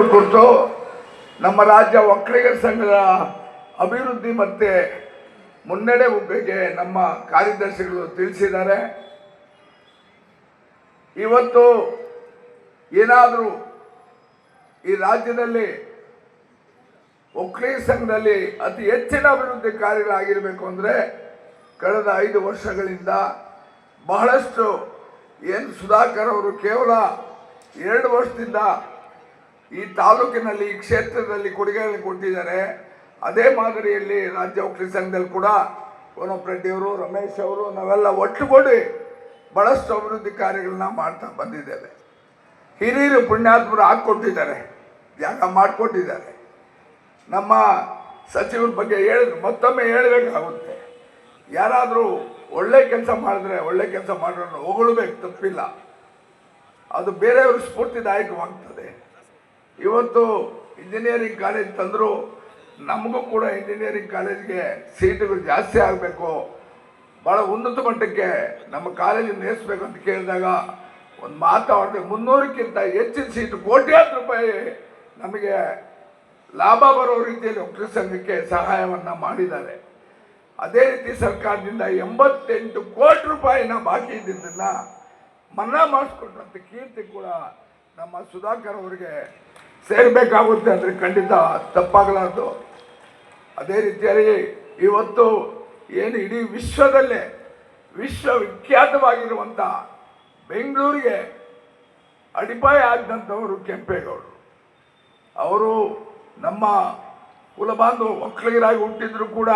ಕೆಂಪೇಗೌಡರ ಕುರಿತು ನಮ್ಮ ರಾಜ್ಯ ಒಕ್ಕಲಿಗರ ಸಂಘದ ಅಭಿವೃದ್ಧಿ ಮತ್ತು ಮುನ್ನಡೆ ಬಗ್ಗೆ ನಮ್ಮ ಕಾರ್ಯದರ್ಶಿಗಳು ತಿಳಿಸಿದ್ದಾರೆ. ಇವತ್ತು ಏನಾದರೂ ಈ ರಾಜ್ಯದಲ್ಲಿ ಒಕ್ಕಲಿಗ ಸಂಘದಲ್ಲಿ ಅತಿ ಹೆಚ್ಚಿನ ಅಭಿವೃದ್ಧಿ ಕಾರ್ಯಗಳಾಗಿರಬೇಕು ಅಂದರೆ ಕಳೆದ ಐದು ವರ್ಷಗಳಿಂದ ಬಹಳಷ್ಟು ಏನು ಸುಧಾಕರ್ ಅವರು ಕೇವಲ ಎರಡು ವರ್ಷದಿಂದ ಈ ತಾಲೂಕಿನಲ್ಲಿ ಈ ಕ್ಷೇತ್ರದಲ್ಲಿ ಕೊಡುಗೆಗಳನ್ನು ಕೊಟ್ಟಿದ್ದಾರೆ. ಅದೇ ಮಾದರಿಯಲ್ಲಿ ರಾಜ್ಯ ವಕೀಲ ಸಂಘದಲ್ಲಿ ಕೂಡ ಕೋನಪ್ರೆಡ್ಡಿಯವರು ರಮೇಶ್ ಅವರು, ನಾವೆಲ್ಲ ಒಟ್ಟುಗೂಡಿ ಬಹಳಷ್ಟು ಅಭಿವೃದ್ಧಿ ಕಾರ್ಯಗಳನ್ನ ಮಾಡ್ತಾ ಬಂದಿದ್ದೇವೆ. ಹಿರಿಯರು ಪುಣ್ಯಾತ್ಮರು ಹಾಕ್ಕೊಟ್ಟಿದ್ದಾರೆ ಜಾಗ ಮಾಡಿಕೊಟ್ಟಿದ್ದಾರೆ. ನಮ್ಮ ಸಚಿವರ ಬಗ್ಗೆ ಹೇಳಿದ್ರು ಮತ್ತೊಮ್ಮೆ ಹೇಳಬೇಕಾಗುತ್ತೆ. ಯಾರಾದರೂ ಒಳ್ಳೆ ಕೆಲಸ ಮಾಡಿದ್ರೆ ಒಳ್ಳೆ ಕೆಲಸ ಮಾಡೋಣ ಹೊಗಳಬೇಕು, ತಪ್ಪಿಲ್ಲ. ಅದು ಬೇರೆಯವ್ರ ಸ್ಫೂರ್ತಿದಾಯಕವಾಗ್ತದೆ. ಇವತ್ತು ಇಂಜಿನಿಯರಿಂಗ್ ಕಾಲೇಜ್ ತಂದರು, ನಮಗೂ ಕೂಡ ಇಂಜಿನಿಯರಿಂಗ್ ಕಾಲೇಜ್ಗೆ ಸೀಟುಗಳು ಜಾಸ್ತಿ ಆಗಬೇಕು. ಭಾಳ ಉನ್ನತ ಮಟ್ಟಕ್ಕೆ ನಮ್ಮ ಕಾಲೇಜನ್ನು ನೇಸ್ಬೇಕು ಅಂತ ಕೇಳಿದಾಗ ಒಂದು ಮಾತಾಡಿದೆ ಮುನ್ನೂರಕ್ಕಿಂತ ಹೆಚ್ಚಿನ ಸೀಟು ಕೋಟ್ಯಾಂತರ ರೂಪಾಯಿ ನಮಗೆ ಲಾಭ ಬರೋ ರೀತಿಯಲ್ಲಿ ಒಕ್ಕಲಿಗ ಸಂಘಕ್ಕೆ ಸಹಾಯವನ್ನು ಮಾಡಿದ್ದಾರೆ. ಅದೇ ರೀತಿ ಸರ್ಕಾರದಿಂದ ಎಂಬತ್ತೆಂಟು ಕೋಟಿ ರೂಪಾಯಿನ ಬಾಕಿ ಇದ್ದಿದ್ದನ್ನು ಮನ್ನಾ ಮಾಡಿಸ್ಕೊಟ್ರಂತ ಕೀರ್ತಿ ಕೂಡ ನಮ್ಮ ಸುಧಾಕರ್ ಅವರಿಗೆ ಸೇರಬೇಕಾಗುತ್ತೆ ಅಂದರೆ ಖಂಡಿತ ತಪ್ಪಾಗಲಾರ್ದು. ಅದೇ ರೀತಿಯಲ್ಲಿ ಇವತ್ತು ಏನು ಇಡೀ ವಿಶ್ವದಲ್ಲೇ ವಿಶ್ವವಿಖ್ಯಾತವಾಗಿರುವಂಥ ಬೆಂಗಳೂರಿಗೆ ಅಡಿಪಾಯ ಆಗಿದಂಥವರು ಕೆಂಪೇಗೌಡರು. ಅವರು ನಮ್ಮ ಕುಲಬಾಂಧವ ಒಕ್ಕಲಿಗರಾಗಿ ಹುಟ್ಟಿದ್ರು ಕೂಡ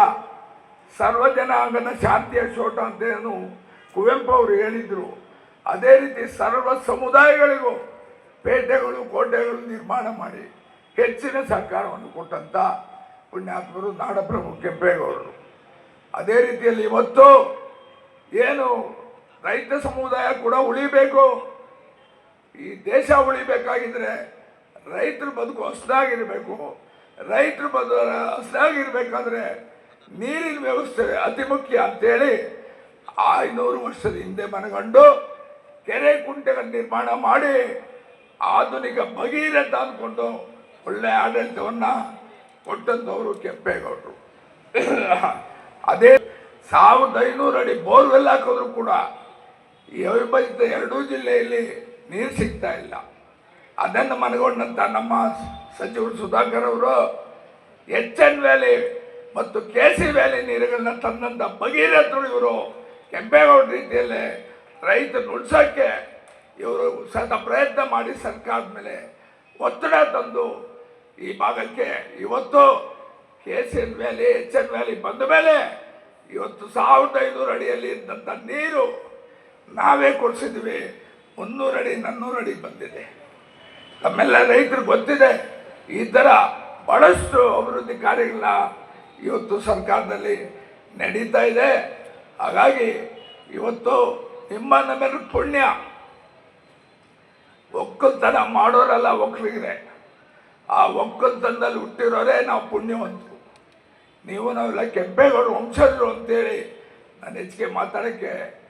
ಸರ್ವಜನಾಂಗನ ಶಾಂತಿಯ ಶೋಟ ಅಂತೇನು ಕುವೆಂಪು ಅವರು ಹೇಳಿದರು. ಅದೇ ರೀತಿ ಸರ್ವ ಸಮುದಾಯಗಳಿಗೂ ಪೇಟೆಗಳು ಕೋಟೆಗಳು ನಿರ್ಮಾಣ ಮಾಡಿ ಹೆಚ್ಚಿನ ಸರ್ಕಾರವನ್ನು ಕೊಟ್ಟಂಥ ಪುಣ್ಯಾತ್ಮರು ನಾಡಪ್ರಭು ಕೆಂಪೇಗೌಡರು. ಅದೇ ರೀತಿಯಲ್ಲಿ ಇವತ್ತು ಏನು ರೈತ ಸಮುದಾಯ ಕೂಡ ಉಳಿಬೇಕು. ಈ ದೇಶ ಉಳಿಬೇಕಾಗಿದ್ರೆ ರೈತರ ಬದುಕು ಹೊಸದಾಗಿರಬೇಕು. ರೈತರ ಬದು ಹೊಸದಾಗಿರ್ಬೇಕಾದ್ರೆ ನೀರಿನ ವ್ಯವಸ್ಥೆ ಅತಿ ಮುಖ್ಯ ಅಂತೇಳಿ ಐನೂರು ವರ್ಷದ ಹಿಂದೆ ಮನಗಂಡು ಕೆರೆ ಕುಂಟೆಗಳ ನಿರ್ಮಾಣ ಮಾಡಿ ಆಧುನಿಕ ಭಗೀರಥ ಅಂದ್ಕೊಂಡು ಒಳ್ಳೆ ಆಡಳಿತವನ್ನು ಕೊಟ್ಟಂಥವರು ಕೆಂಪೇಗೌಡರು. ಅದೇ ಸಾವಿರದ ಐನೂರು ಅಡಿ ಬೋರ್ವೆಲ್ ಹಾಕಿದ್ರು ಕೂಡ ಈ ಅವಿಭಜಿತ ಎರಡೂ ಜಿಲ್ಲೆಯಲ್ಲಿ ನೀರು ಸಿಗ್ತಾ ಇಲ್ಲ. ಅದನ್ನು ಮನಗೊಂಡಂಥ ನಮ್ಮ ಸಚಿವರು ಸುಧಾಕರ್ ಅವರು ಎಚ್ ಎನ್ ವ್ಯಾಲಿ ಮತ್ತು ಕೆ ಸಿ ವ್ಯಾಲಿ ನೀರುಗಳನ್ನ ತಂದಂಥ ಭಗೀರಥರು ಇವರು. ಕೆಂಪೇಗೌಡ ರೀತಿಯಲ್ಲಿ ರೈತರು ಉಳ್ಸೋಕ್ಕೆ ಇವರು ಸತ ಪ್ರಯತ್ನ ಮಾಡಿ ಸರ್ಕಾರದ ಮೇಲೆ ಒತ್ತಡ ತಂದು ಈ ಭಾಗಕ್ಕೆ ಇವತ್ತು K C N valley H N valley ಬಂದ ಮೇಲೆ ಇವತ್ತು ಸಾವಿರದ ಐನೂರು ಅಡಿಯಲ್ಲಿ ಇದ್ದಂಥ ನೀರು ನಾವೇ ಕೊಡಿಸಿದ್ವಿ ಮುನ್ನೂರು ಅಡಿ, ನಾನ್ನೂರು ಅಡಿ ಬಂದಿದೆ. ನಮ್ಮೆಲ್ಲ ರೈತರಿಗೆ ಗೊತ್ತಿದೆ, ಈ ಥರ ಭಾಳಷ್ಟು ಅಭಿವೃದ್ಧಿ ಕಾರ್ಯಗಳನ್ನ ಇವತ್ತು ಸರ್ಕಾರದಲ್ಲಿ ನಡೀತಾ ಇದೆ. ಹಾಗಾಗಿ ಇವತ್ತು ನಿಮ್ಮ ನಮ್ಮೆಲ್ಲರೂ ಪುಣ್ಯ. ಒಕ್ಕಲ್ತನ ಮಾಡೋರಲ್ಲ ಒಕ್ಕಲಿಗರೆ. ಆ ಒಕ್ಕಲ್ತನದಲ್ಲಿ ಹುಟ್ಟಿರೋರೇ ನಾವು ಪುಣ್ಯವಂತರು. ನೀವು ನಾವೆಲ್ಲ ಕೆಂಪೇಗೌಡ ವಂಶಜರು ಅಂತೇಳಿ ನಾನು ಹೆಚ್ಚಿಗೆ ಮಾತಾಡೋಕ್ಕೆ